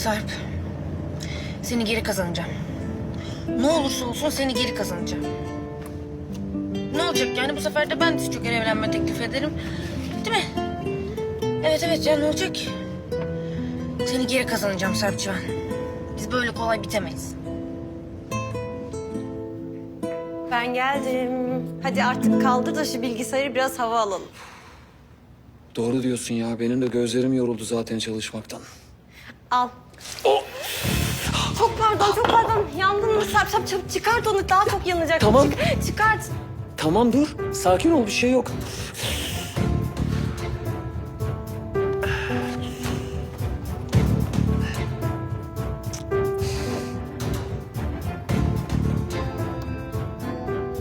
Sarp. Seni geri kazanacağım. Ne olursa olsun seni geri kazanacağım. Ne olacak yani bu sefer de ben de çok evlenme teklif ederim. Değil mi? Evet evet ya ne olacak? Seni geri kazanacağım Sarpçı ben. Biz böyle kolay bitemeyiz. Ben geldim. Hadi artık kaldır da şu bilgisayarı biraz hava alalım. Doğru diyorsun ya. Benim de gözlerim yoruldu zaten çalışmaktan. Al. Çok pardon, çok pardon. Yandın mı? Sarp, sarp, çabuk çıkart onu. Daha çok yanacak. Tamam. Çık- çıkart. Tamam dur. Sakin ol. Bir şey yok.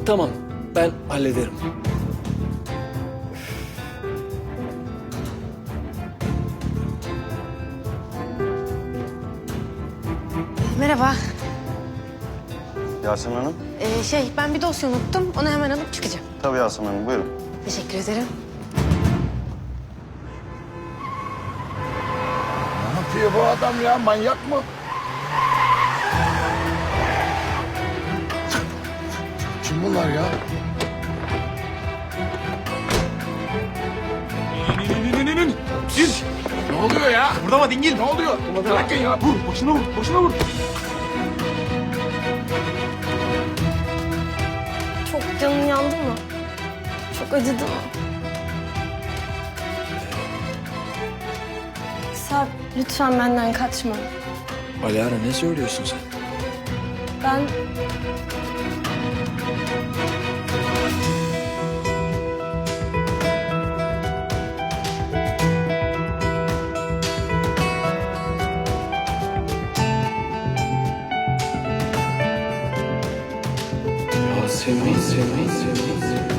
Tamam. Ben hallederim. Merhaba. Yasemin Hanım. Ee, şey ben bir dosya unuttum. Onu hemen alıp çıkacağım. Tabii Yasemin Hanım buyurun. Teşekkür ederim. Ne yapıyor bu adam ya? Manyak mı? Kim bunlar ya? Ne oluyor ya? Burada mı dingil? Ne oluyor? Bırakın ya. Vur, başına vur, başına vur. Çok canın yandı mı? Çok acıdı mı? Sarp, lütfen benden kaçma. Alara ne söylüyorsun sen? Ben... Yasemin, Yasemin, Yasemin.